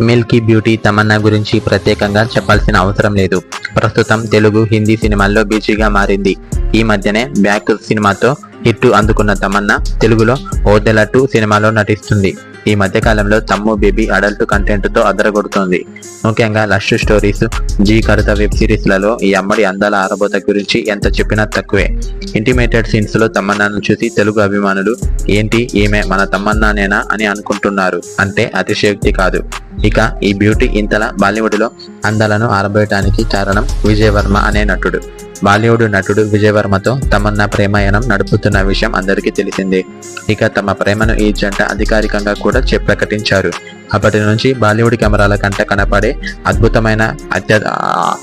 Milky beauty Tamannaah గురించి ప్రత్యేకంగా చెప్పాల్సిన అవసరం లేదు. ప్రస్తుతం తెలుగు హిందీ సినిమాల్లో బిజీగా మారింది. ఈ మధ్యనే బ్యాక్ సినిమాతో హిట్ అందుకున్న తమన్నా తెలుగులో ఓదెల టూ సినిమాలో నటిస్తుంది. ఈ మధ్య కాలంలో తమ్ము బేబీ అడల్ట్ కంటెంట్తో అదరగొడుతోంది. ముఖ్యంగా లష్ స్టోరీస్ జీ కరుత వెబ్ సిరీస్లలో ఈ అమ్మడి అందాల ఆరబోత గురించి ఎంత చెప్పినా తక్కువే. ఇంటిమేటెడ్ సీన్స్లో తమ్మన్నాను చూసి తెలుగు అభిమానులు ఏంటి ఈమె మన తమ్మన్నానేనా? అని అనుకుంటున్నారు. అంటే అతిశయోక్తి కాదు. ఇక ఈ బ్యూటీ ఇంతలా బాలీవుడ్లో అందాలను ఆరబోయటానికి కారణం విజయవర్మ అనే నటుడు. బాలీవుడ్ నటుడు విజయవర్మతో తమన్నా ప్రేమాయణం నడుపుతున్న విషయం అందరికీ తెలిసిందే. ఇక తమ ప్రేమను ఈ జంట అధికారికంగా కూడా చెప్ ప్రకటించారు. అప్పటి నుంచి బాలీవుడ్ కెమెరాల కంట కనపడే అద్భుతమైన అత్య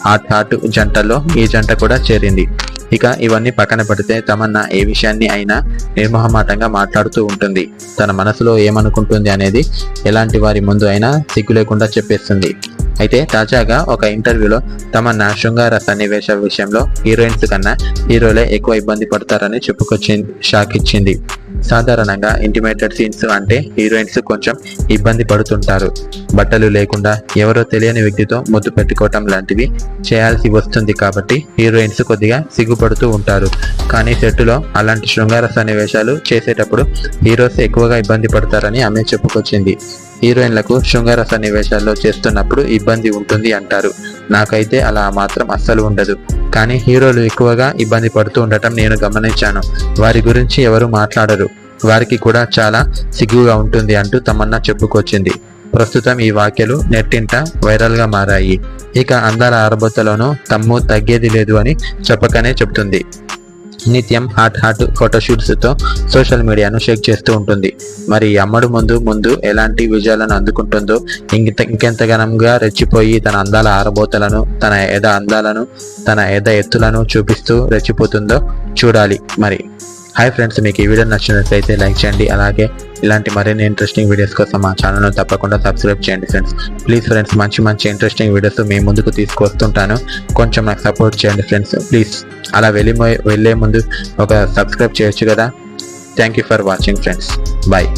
హాట్ హాట్ జంటలో ఈ జంట కూడా చేరింది. ఇక ఇవన్నీ పక్కన పెడితే తమన్నా ఏ విషయాన్ని అయినా నిర్మోహమాటంగా మాట్లాడుతూ ఉంటుంది. తన మనసులో ఏమనుకుంటుంది అనేది ఎలాంటి వారి ముందు అయినా సిగ్గు లేకుండా చెప్పేస్తుంది. అయితే తాజాగా ఒక ఇంటర్వ్యూలో తమన్నా శృంగార సన్నివేశ విషయంలో హీరోయిన్స్ కన్నా హీరోలే ఎక్కువ ఇబ్బంది పడతారని చెప్పుకొచ్చింది షాక్ ఇచ్చింది. సాధారణంగా ఇంటిమేటెడ్ సీన్స్ అంటే హీరోయిన్స్ కొంచెం ఇబ్బంది పడుతుంటారు. బట్టలు లేకుండా ఎవరో తెలియని వ్యక్తితో ముద్దు పెట్టుకోవటం లాంటివి చేయాల్సి వస్తుంది కాబట్టి హీరోయిన్స్ కొద్దిగా సిగ్గుపడుతూ ఉంటారు. కానీ సెట్టులో అలాంటి శృంగార సన్నివేశాలు చేసేటప్పుడు హీరోస్ ఎక్కువగా ఇబ్బంది పడతారని ఆమె చెప్పుకొచ్చింది. హీరోయిన్లకు శృంగార సన్నివేశాల్లో చేస్తున్నప్పుడు ఇబ్బంది ఉంటుంది అంటారు. నాకైతే అలా మాత్రం అస్సలు ఉండదు. కానీ హీరోలు ఎక్కువగా ఇబ్బంది పడుతూ ఉండటం నేను గమనించాను. వారి గురించి ఎవరు మాట్లాడరు. వారికి కూడా చాలా సిగ్గుగా ఉంటుంది అంటూ తమన్నా చెప్పుకొచ్చింది. ప్రస్తుతం ఈ వాక్యలు నెట్టింట వైరల్గా మారాయి. ఇక అందాల ఆరబొత్తలోనూ తమ్ము తగ్గేది లేదు అని చెప్పకనే చెప్తుంది. నిత్యం హాట్ హాట్ ఫోటోషూట్స్తో సోషల్ మీడియాను షేక్ చేస్తూ ఉంటుంది. మరి అమ్మడు ముందు ముందు ఎలాంటి విజయాలను అందుకుంటుందో ఇంకెంత ఇంకెంతగానంగా రెచ్చిపోయి తన అందాల ఆరబోతలను తన ఎద అందాలను తన ఎద ఎత్తులను చూపిస్తూ రెచ్చిపోతుందో చూడాలి మరి. హాయ్ ఫ్రెండ్స్ మీకు ఈ వీడియో నచ్చినట్లయితే లైక్ చేయండి. అలాగే ఇలాంటి మరిన్ని ఇంట్రెస్టింగ్ వీడియోస్ కోసం మా ఛానల్ను తప్పకుండా సబ్స్క్రైబ్ చేయండి ఫ్రెండ్స్ ప్లీజ్ ఫ్రెండ్స్ మంచి మంచి ఇంట్రెస్టింగ్ వీడియోస్ మీ ముందుకు తీసుకొస్తుంటాను. కొంచెం నాకు సపోర్ట్ చేయండి ఫ్రెండ్స్ ప్లీజ్ అలా వెళ్ళి వెళ్ళే ముందు ఒక సబ్స్క్రైబ్ చేయొచ్చు కదా. Thank you for watching friends bye